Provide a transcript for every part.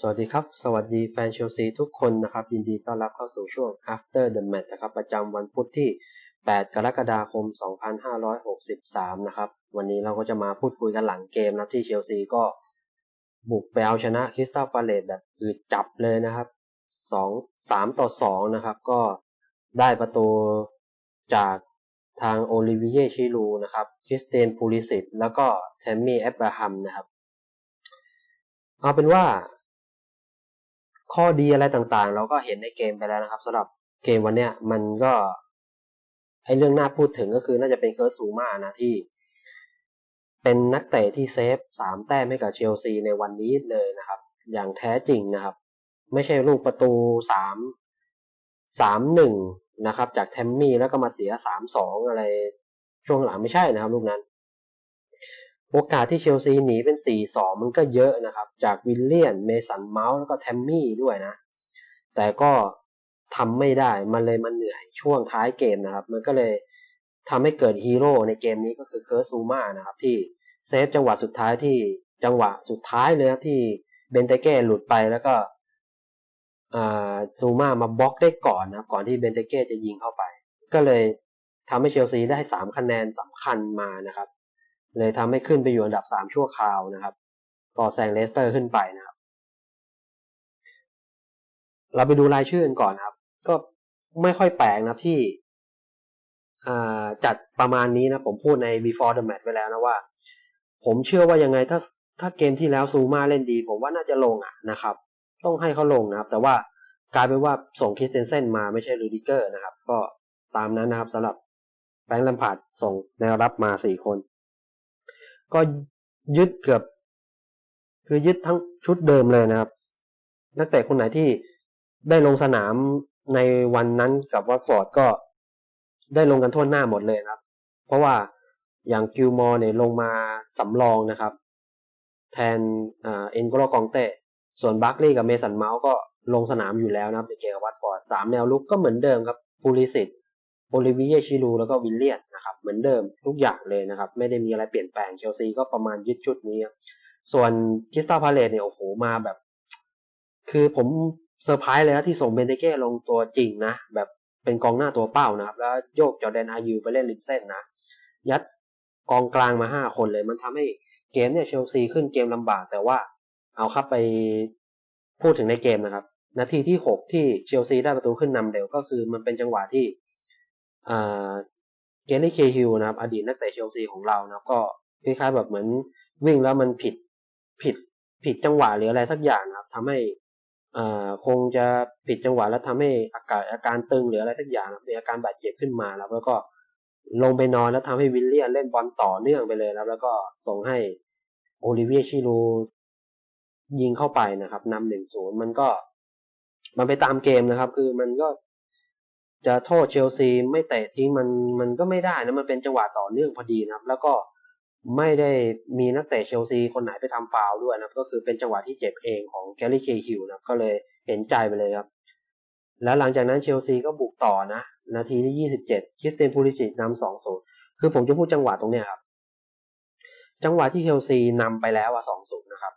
สวัสดีครับ สวัสดีแฟนเชลซีทุกคนนะครับ ยินดีต้อนรับเข้าสู่ช่วง after the match นะครับ ประจำวันพุธที่ 8 กรกฎาคม 2563 นะครับ วันนี้เราก็จะมาพูดคุยกันหลังเกมนะที่เชลซีก็บุกไปเอาชนะคริสตัลพาเลตแบบอืดจับเลยนะครับ 2 3 ต่อ 2 นะครับ ก็ได้ประตูจากทางโอลิเวียชิลูนะครับคริสเตนพูลิสิตแล้วก็แทมมี่แอบราฮัมนะครับ เอาเป็นว่า ข้อดีอะไรต่างๆ เราก็เห็นในเกมไปแล้วนะครับสำหรับเกมวันเนี้ยมันก็ไอเรื่องน่าพูดถึงก็คือน่าจะเป็นเคิร์ซูมานะที่ เป็นนักเตะที่เซฟสามแต้มให้กับเชลซีในวันนี้เลยนะครับ อย่างแท้จริงนะครับ ไม่ใช่ลูกประตูสามสามหนึ่งนะครับ จากแทมมี่แล้วก็มาเสียสามสองอะไรช่วงหลังไม่ใช่นะครับลูกนั้น โอกาสที่เชลซีหนีเป็น 4-2 มันก็เยอะนะครับ จากวิลเลียน เมสันเมาส์แล้วก็แทมมี่ด้วยนะ แต่ก็ทำไม่ได้ มันเลยมันเหนื่อยช่วงท้ายเกมนะครับ มันก็เลยทำให้เกิดฮีโร่ในเกมนี้ก็คือเคิร์ซูมานะครับ ที่เซฟจังหวะสุดท้ายที่จังหวะสุดท้ายเลยนะที่เบนเตเก้หลุดไปแล้วก็ซูมามาบล็อกได้ก่อนนะครับก่อนที่เบนเตเก้จะยิงเข้าไป ก็เลยทำให้เชลซีได้ 3 คะแนนสำคัญมานะครับ เลยทำให้ขึ้นไปอยู่อันดับสามชั่วคราวนะครับต่อแซงเลสเตอร์ขึ้นไปนะครับ เราไปดูรายชื่อกันก่อนครับ ก็ไม่ค่อยแปลกนะที่จัดประมาณนี้นะผมพูดใน before the match ไว้แล้วนะว่า ผมเชื่อว่ายังไงถ้าถ้าเกมที่แล้วซูมาเล่นดี ผมว่าน่าจะลงอะนะครับ ต้องให้เขาลงนะครับ แต่ว่ากลายเป็นว่าส่งคริสเตนเซนมาไม่ใช่ลูดิเกอร์นะครับ ก็ตามนั้นนะครับสำหรับแบงค์ลัมพาดส่งแนวรับมาสี่คน ก็ยึดเกือบ คือยึดทั้งชุดเดิมเลยนะครับ นักเตะคนไหนที่ได้ลงสนามในวันนั้นกับวัตฟอร์ดก็ได้ลงกันทั่วหน้าหมดเลยนะครับ เพราะว่าอย่างกิลมอร์เนี่ยลงมาสำรองนะครับ แทนเอ็นโกโลกองเต้ส่วนบัคลีย์กับเมสันเมาส์ก็ลงสนามอยู่แล้วนะครับในเกมกับวัตฟอร์ดสามแนวลุกก็เหมือนเดิมครับพูลิสิต โอลิเวียชิลูแล้วก็วิลเลียนนะครับเหมือนเดิมทุกอย่างเลยนะครับ ไม่ได้มีอะไรเปลี่ยนแปลงเชลซีก็ประมาณยึดชุดนี้ ส่วนคริสตัลพาเลตเนี่ยโอ้โหมาแบบ คือผมเซอร์ไพรส์เลยนะที่ส่งเบนเตเก้ลงตัวจริงนะ แบบเป็นกองหน้าตัวเป้านะครับ แล้วโยกจอแดนอายูไปเล่นริมเส้นนะ ยัดกองกลางมาห้าคนเลย มันทำให้เกมเนี่ยเชลซีขึ้นเกมลำบาก แต่ว่าเอาครับไปพูดถึงในเกมนะครับ นาทีที่หกที่เชลซีได้ประตูขึ้นนำเร็วก็คือมันเป็นจังหวะที่ เกลลี่เคฮิลนะครับอดีตนักเตะเชลซีของเรานะก็คล้ายๆแบบเหมือนวิ่งแล้วมันผิดผิดผิดจังหวะหรืออะไรสักอย่างนะครับทำให้อ่าคงจะผิดจังหวะแล้วทำให้อาการอาการตึงหรืออะไรสักอย่างมีอาการบาดเจ็บขึ้นมาแล้วแล้วก็ลงไปนอนแล้วทำให้วิลเลียนเล่นบอลต่อเนื่องไปเลยแล้วแล้วก็ส่งให้โอลิเวียชิลูยิงเข้าไปนะครับนำหนึ่งศูนย์มันก็ มันไปตามเกมนะครับ คือมันก็ จะโทษเชลซีไม่เตะทิ้งมันมันก็ไม่ได้นะมันเป็นจังหวะต่อเนื่องพอดีนะครับ แล้วก็ไม่ได้มีนักเตะเชลซีคนไหนไปทำฟาวด้วยนะก็คือเป็นจังหวะที่เจ็บเองของแกลลี่เคฮิลนะก็เลยเห็นใจไปเลยครับ แล้วหลังจากนั้นเชลซีก็บุกต่อนะ นาทีที่ 27 คริสเตนพูลิชิตนำสองศูนย์คือผมจะพูดจังหวะตรงเนี้ยครับ จังหวะที่เชลซีนำไปแล้วอะสองศูนย์นะครับ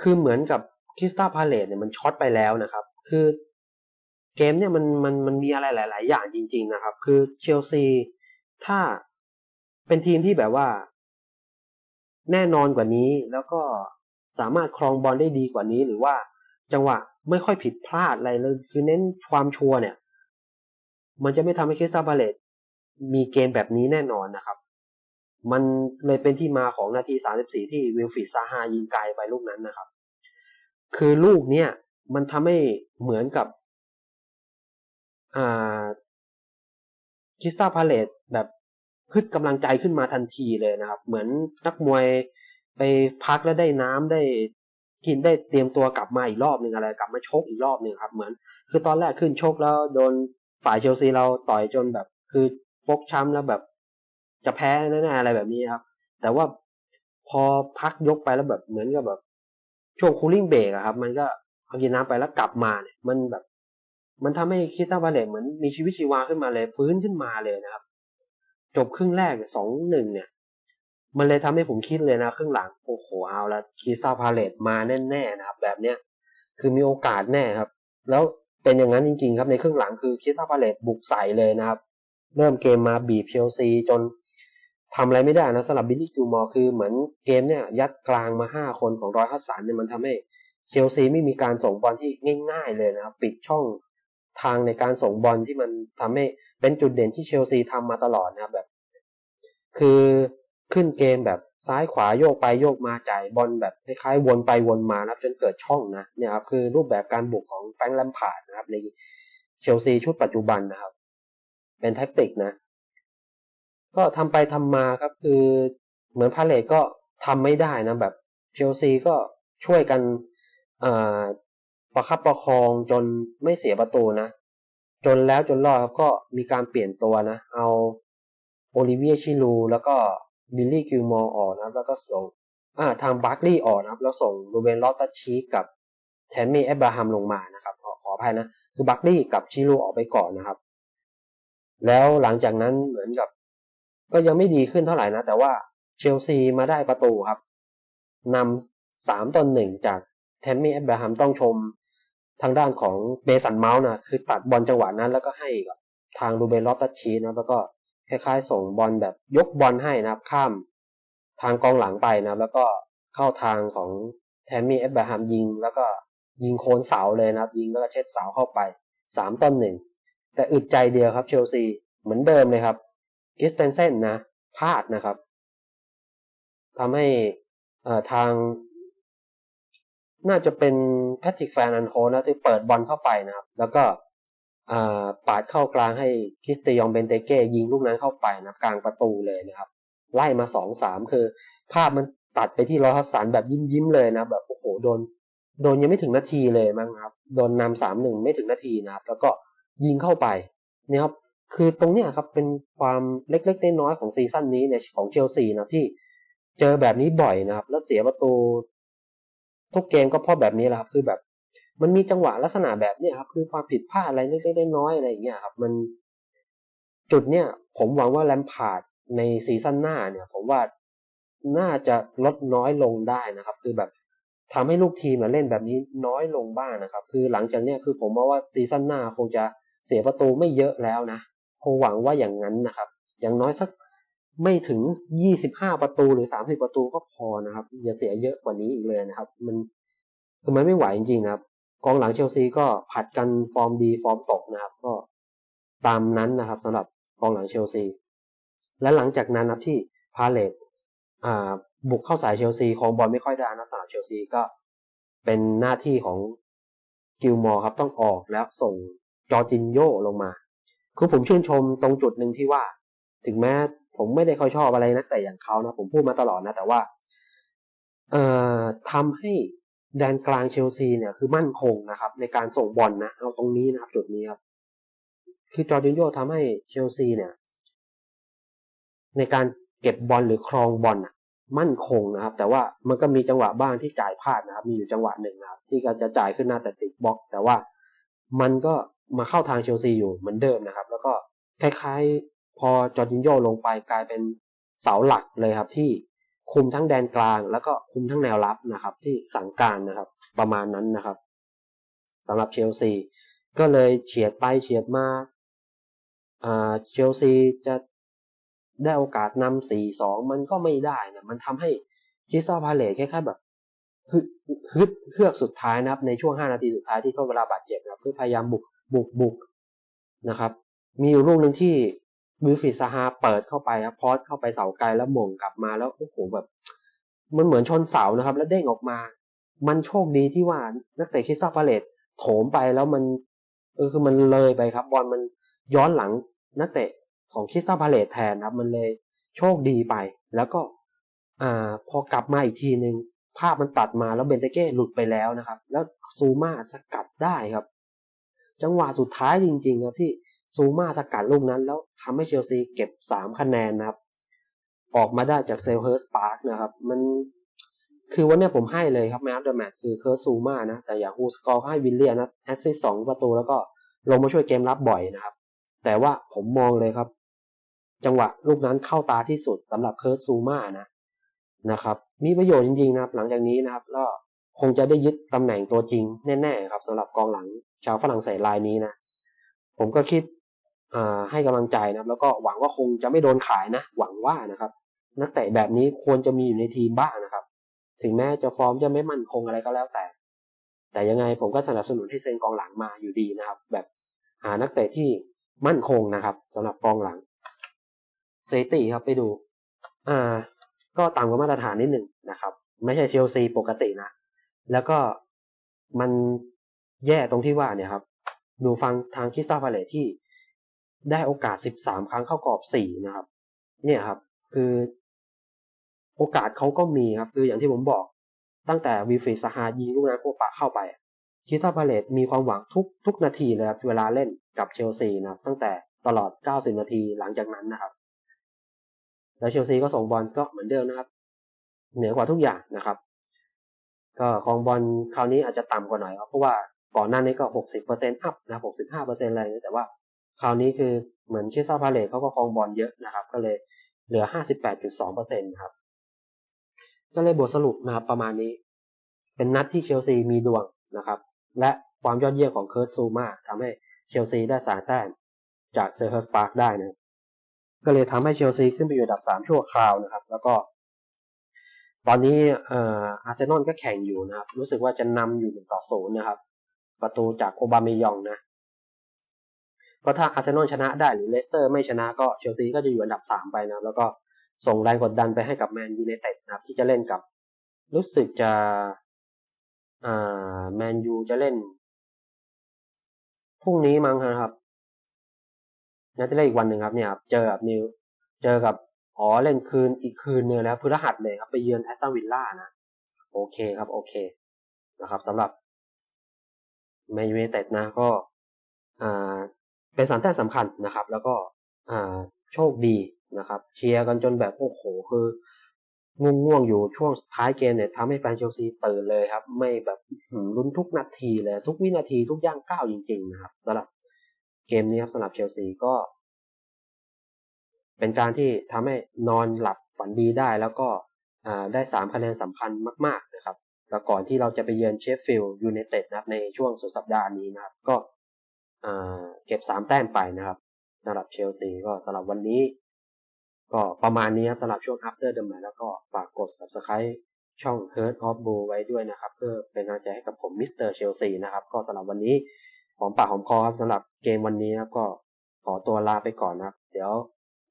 คือเหมือนกับคริสตัลพาเลตเนี่ยมันช็อตไปแล้วนะครับ คือ เกมเนี่ยมันมันมันมีอะไรหลาย ๆ อย่างจริง ๆ นะครับ คือเชลซีถ้าเป็นทีมที่แบบว่า แน่นอนกว่านี้ แล้วก็สามารถครองบอลได้ดีกว่านี้ หรือว่าจังหวะไม่ค่อยผิดพลาดอะไรเลยคือเน้นความชัวร์เนี่ย มันจะไม่ทำให้คริสตัลพาเลตมีเกมแบบนี้แน่นอนนะครับ มันเลยเป็นที่มาของนาที 34 ที่วิลฟิดซาฮายิงไกลไปลูกนั้นนะครับ คือลูกเนี่ยมันทำให้เหมือนกับ คริสตัลพาเลตแบบขึ้นกำลังใจขึ้นมาทันทีเลยนะครับ เหมือนนักมวยไปพักแล้วได้น้ำได้กินได้เตรียมตัวกลับมาอีกรอบหนึ่งอะไร กลับมาชกอีกรอบหนึ่งครับ เหมือน คือตอนแรกขึ้นชกแล้วโดนฝ่ายเชลซีเราต่อยจนแบบ คือฟกช้ำแล้วแบบ จะแพ้แน่ๆอะไรแบบนี้ครับ แต่ว่าพอพักยกไปแล้วแบบเหมือนกับแบบ ช่วงคูลิ่งเบรกอะครับ มันก็เอากินน้ำไปแล้วกลับมาเนี่ย มันแบบ มันทำให้คริสตัลพาเลตเหมือนมีชีวิตชีวาขึ้นมาเลย ฟื้นขึ้นมาเลยนะครับ จบครึ่งแรกสองหนึ่งเนี่ย มันเลยทำให้ผมคิดเลยนะครึ่งหลังโอ้โหเอาละคริสตัลพาเลตมาแน่ๆนะครับ แบบเนี้ยคือมีโอกาสแน่ครับ แล้วเป็นอย่างนั้นจริงๆ ครับในครึ่งหลังคือคิสตาพาเลตบุกใส่เลยนะครับ เริ่มเกมมาบีบเชลซีจนทำอะไรไม่ได้นะสำหรับบิลลี่กิลมอร์คือเหมือนเกมเนี่ยยัดกลางมาห้าคนของรอยฮัสสันเนี่ยมันทำให้เชลซีไม่มีการส่งบอลที่ง่าย ๆ เลยนะครับ ปิดช่อง ทางในการส่งบอลที่มันทำให้เป็นจุดเด่นที่เชลซีทำมาตลอดนะครับแบบ คือขึ้นเกมแบบซ้ายขวาโยกไปโยกมาจ่ายบอลแบบคล้ายๆวนไปวนมานะครับจนเกิดช่องนะเนี่ยครับคือรูปแบบการบุกของแฟรงค์แลมพาร์ดนะครับในเชลซีชุดปัจจุบันนะครับ เป็นแท็กติกนะ ก็ทำไปทำมาครับคือเหมือนพาเลตก็ทำไม่ได้นะแบบเชลซีก็ช่วยกัน ประคับประคองจนไม่เสียประตูนะ จนแล้วจนรอดครับก็มีการเปลี่ยนตัวนะ เอาโอลิเวียชิลูแล้วก็บิลลี่กิลมอร์ออกนะแล้วก็ส่งอ่าทางบาร์กลีย์ออกนะครับแล้วส่งรูเบนลอตตัชชีกับแทมมี่แอบราฮัมลงมานะครับขอขออภัยนะ คือบาร์กลีย์กับชิลูออกไปก่อนนะครับ แล้วหลังจากนั้นเหมือนกับ ก็ยังไม่ดีขึ้นเท่าไหร่นะ แต่ว่าเชลซีมาได้ประตูครับนำสามต่อหนึ่งจากแทมมี่แอบราฮัมต้องชม ทางด้านของเบสันเมาส์นะคือตัดบอลจังหวะนั้นแล้วก็ให้กับทางรูเบนลอตตัชชีนะแล้วก็คล้ายๆ ส่งบอลแบบยกบอลให้นะครับ ข้ามทางกองหลังไปนะแล้วก็เข้าทางของแทมมี่แอบราฮัมยิง แล้วก็ยิงโคนเสาเลยนะครับ ยิงแล้วก็เช็ดเสาเข้าไปสามต่อหนึ่งแต่อึดใจเดียวครับเชลซีเหมือนเดิมเลยครับกิสเตนเซนนะพลาดนะครับทำให้ทาง น่าจะเป็นแพทริกแฟนอันโคนะที่เปิดบอลเข้าไปนะครับ แล้วก็ปาดเข้ากลางให้คริสเตียองเบนเตเก้ยิงลูกนั้นเข้าไปนะกลางประตูเลยนะครับ ไล่มาสองสามคือ ภาพมันตัดไปที่รอฮัสสันแบบยิ้มยิ้มเลยนะแบบโอ้โหโดน โดนยังไม่ถึงนาทีเลยมั้งครับ โดนนำสามหนึ่งไม่ถึงนาทีนะครับ แล้วก็ยิงเข้าไปนี่ครับคือตรงเนี้ยครับเป็นความเล็กๆน้อยๆของซีซั่นนี้ในของเชลซีนะที่เจอแบบนี้บ่อยนะครับ แล้วเสียประตู ทุกเกมก็เพราะแบบนี้แหละครับคือแบบ มันมีจังหวะลักษณะแบบเนี้ครับ คือความผิดพลาดอะไรเล็กๆน้อยๆอะไรอย่างเงี้ยครับ มันจุดเนี้ยผมหวังว่าแลมพาร์ดในซีซั่นหน้าเนี่ย ผมว่าน่าจะลดน้อยลงได้นะครับ คือแบบทำให้ลูกทีมเล่นแบบนี้น้อยลงบ้างนะครับ คือหลังจากเนี้ยคือผมว่าว่าซีซั่นหน้าคงจะเสียประตูไม่เยอะแล้วนะคงหวังว่าอย่างนั้นนะครับ อย่างน้อยสัก ไม่ถึงยี่สิบห้าประตูหรือสามสิบประตูก็พอนะครับ อย่าเสียเยอะกว่านี้อีกเลยนะครับ มันคือมันไม่ไหวจริงๆนะครับ กองหลังเชลซีก็ผัดกันฟอร์มดีฟอร์มตกนะครับ ก็ตามนั้นนะครับสำหรับกองหลังเชลซี และหลังจากนั้นนะที่พาเลตอ่บุกเข้าสายเชลซีของบอลไม่ค่อยได้นะสำหรับเชลซีก็เป็นหน้าที่ของกิลมอร์ครับต้องออกแล้วส่งจอร์จินโยลงมา คือผมชื่นชมตรงจุดหนึ่งที่ว่า ถึงแม้ ผมไม่ได้ค่อยชอบอะไรนะแต่อย่างเขานะ ผมพูดมาตลอดนะ แต่ว่า เอ่อทำให้แดนกลางเชลซีเนี่ยคือมั่นคงนะครับ ในการส่งบอลนะเอาตรงนี้นะครับ จุดนี้ครับ คือจอร์ดินโยทำให้เชลซีเนี่ย ในการเก็บบอลหรือครองบอลมั่นคงนะครับ แต่ว่ามันก็มีจังหวะบ้างที่จ่ายพลาดนะครับ มีอยู่จังหวะหนึ่งนะครับ ที่ก็จะจ่ายขึ้นหน้าแต่ติดบล็อก แต่ว่ามันก็มาเข้าทางเชลซีอยู่เหมือนเดิมนะครับ แล้วก็คล้าย พอจอร์จินโยลงไปกลายเป็นเสาหลักเลยครับ ที่คุมทั้งแดนกลาง แล้วก็คุมทั้งแนวรับนะครับ ที่สั่งการนะครับ ประมาณนั้นนะครับสำหรับเชลซีก็เลยเฉียดไปเฉียดมาเชลซีจะได้โอกาสนำสี่สองมันก็ไม่ได้นะมันทำให้คิสตาพาเลตแค่ๆแบบฮึดฮึดเฮือกสุดท้ายนะครับ ในช่วงห้านาทีสุดท้ายที่ทดเวลาบาดเจ็บนะครับเพื่อพยายามบุกบุกบุกนะครับ มีอยู่ลูกหนึ่งที่ วิลฟิซาฮาเปิดเข้าไปครับพอสเข้าไปเสาไกลแล้วมงกลับมาแล้วโอ้โหแบบ มันเหมือนชนเสานะครับ แล้วเด้งออกมา มันโชคดีที่ว่านักเตะคิสตาพาเลตโถมไปแล้วมันเออคือมันเลยไปครับ บอลมันย้อนหลังนักเตะของคิสตาพาเลตแทนครับ มันเลยโชคดีไป แล้วก็ อ่า พอกลับมาอีกทีหนึ่งภาพมันตัดมาแล้วเบนเตเก้หลุดไปแล้วนะครับ แล้วซูมาสกัดได้ครับ จังหวะสุดท้ายจริงๆครับที่ ซูมาสกัดลูกนั้น แล้วทำให้เชลซีเก็บสามคะแนนนะครับ ออกมาได้จากเซลเฮิร์สปาร์กนะครับ มันคือวันนี้ผมให้เลยครับแมตช์เดอะแมตช์คือเคิร์ซูมานะ แต่อย่างฮูสกอร์ให้วิลเลียนนะแอสซิสสองประตูแล้วก็ลงมาช่วยเกมรับบ่อยนะครับ แต่ว่าผมมองเลยครับ จังหวะลูกนั้นเข้าตาที่สุดสำหรับเคิร์ซูมานะนะครับ มีประโยชน์จริงๆนะครับ หลังจากนี้นะครับแล้วคงจะได้ยึดตำแหน่งตัวจริงแน่ๆครับสำหรับกองหลังชาวฝรั่งเศสรายนี้นะผมก็คิด ให้กำลังใจนะครับ แล้วก็หวังว่าคงจะไม่โดนขายนะ หวังว่านะครับ นักเตะแบบนี้ควรจะมีอยู่ในทีมบ้างนะครับ ถึงแม้จะฟอร์มจะไม่มั่นคงอะไรก็แล้วแต่ แต่ยังไงผมก็สนับสนุนให้เซ็นกองหลังมาอยู่ดีนะครับ แบบหานักเตะที่มั่นคงนะครับสำหรับกองหลังเซติครับไปดู อ่า ก็ต่ำกว่ามาตรฐานนิดหนึ่งนะครับ ไม่ใช่เชลซีปกตินะ แล้วก็มันแย่ตรงที่ว่าเนี่ยครับ ดูฟังทางคริสตัลพาเลที่ ได้โอกาส 13 ครั้งเข้ากรอบ 4 นะครับ เนี่ยครับ คือโอกาสเขาก็มีครับ คืออย่างที่ผมบอก ตั้งแต่วีฟรีสหายิงลูกนั้นโคปะเข้าไปคริสตัลพาเลตมีความหวังทุกทุกนาทีเลยครับเวลาเล่นกับเชลซีนะครับ ตั้งแต่ตลอด 90 นาทีหลังจากนั้นนะครับ แล้วเชลซีก็ส่งบอลก็เหมือนเดิมนะครับ เหนือกว่าทุกอย่างนะครับ ก็ของบอลคราวนี้อาจจะต่ำกว่าหน่อยครับเพราะว่าก่อนหน้านี้ก็หกสิบเปอร์เซ็นต์อัพนะหกสิบห้าเปอร์เซ็นต์อะไรแต่ว่า คราวนี้คือเหมือนชิซาพาเลตเขาก็ครองบอลเยอะนะครับ ก็เลยเหลือห้าสิบแปดจุดสองเปอร์เซ็นต์ครับ ก็เลยบทสรุปนะครับประมาณนี้ เป็นนัดที่เชลซีมีดวงนะครับ และความยอดเยี่ยมของเคิร์ตซูมาทำให้เชลซีได้สามแต้มจากเซอร์เฮิร์สปาร์กได้นะก็เลยทำให้เชลซีขึ้นไปอยู่อันดับสามชั่วคราวนะครับ แล้วก็ ตอนนี้อออาร์เซนอลก็แข่งอยู่นะครับ รู้สึกว่าจะนำอยู่หนึ่งต่อศูนย์นะครับ ประตูจากโอบาเมยองนะ ก็ถ้าอาร์เซนอลชนะได้หรือเลสเตอร์ไม่ชนะก็เชลซีก็จะอยู่อันดับสามไปนะแล้วก็ส่งแรงกดดันไปให้กับแมนยูไนเต็ดนะครับที่จะเล่นกับ รู้สึกจะอ่าแมนยูจะเล่นพรุ่งนี้มั้งครับน่าจะเล่นอีกวันหนึ่งครับเนี่ยครับเจอกับนิวเจอกับอ๋อเล่นคืนอีกคืนเนี่ยนะพฤหัสเลยครับไปเยือนแอสตันวิลล่านะโอเคครับโอเคนะครับสำหรับแมนยูไนเต็ดนะก็อ่า เป็นสามแต้มสำคัญนะครับ แล้วก็อ่าโชคดีนะครับ เชียร์กันจนแบบโอ้โหคือง่วงง่วงๆอยู่ช่วงท้ายเกมเนี่ยทำให้แฟนเชลซีตื่นเลยครับ ไม่แบบลุ้นทุกนาทีเลย ทุกวินาทีทุกย่างก้าวจริงๆนะครับสำหรับเกมนี้ครับสำหรับเชลซีก็ เป็นการที่ทำให้นอนหลับฝันดีได้แล้วก็ได้สามคะแนนสำคัญมาก ๆนะครับแล้วก่อนที่เราจะไปเยือนเชฟฟิลด์ยูไนเต็ดนะครับในช่วงสุดสัปดาห์นี้นะครับ ก็ เก็บสามแต้มไปนะครับสำหรับเชลซีก็สำหรับวันนี้ ก็ประมาณนี้ครับสำหรับช่วง after the match แล้วก็ฝากกด subscribe ช่อง Hurt of Bull ไว้ด้วยนะครับ เพื่อเป็นกำลังใจให้กับผมมิสเตอร์เชลซีนะครับ ก็สำหรับวันนี้หอมปากหอมคอครับสำหรับเกมวันนี้นะครับก็ขอตัวลาไปก่อนนะครับ เดี๋ยว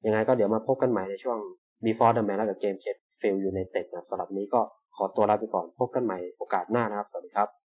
ยังไงก็เดี๋ยวมาพบกันใหม่ในช่วง before the match แล้วกับเกมเชฟฟิลด์ยูไนเต็ดนะครับสำหรับนี้ก็ขอตัวลาไปก่อนพบกันใหม่โอกาสหน้านะครับ สวัสดีครับ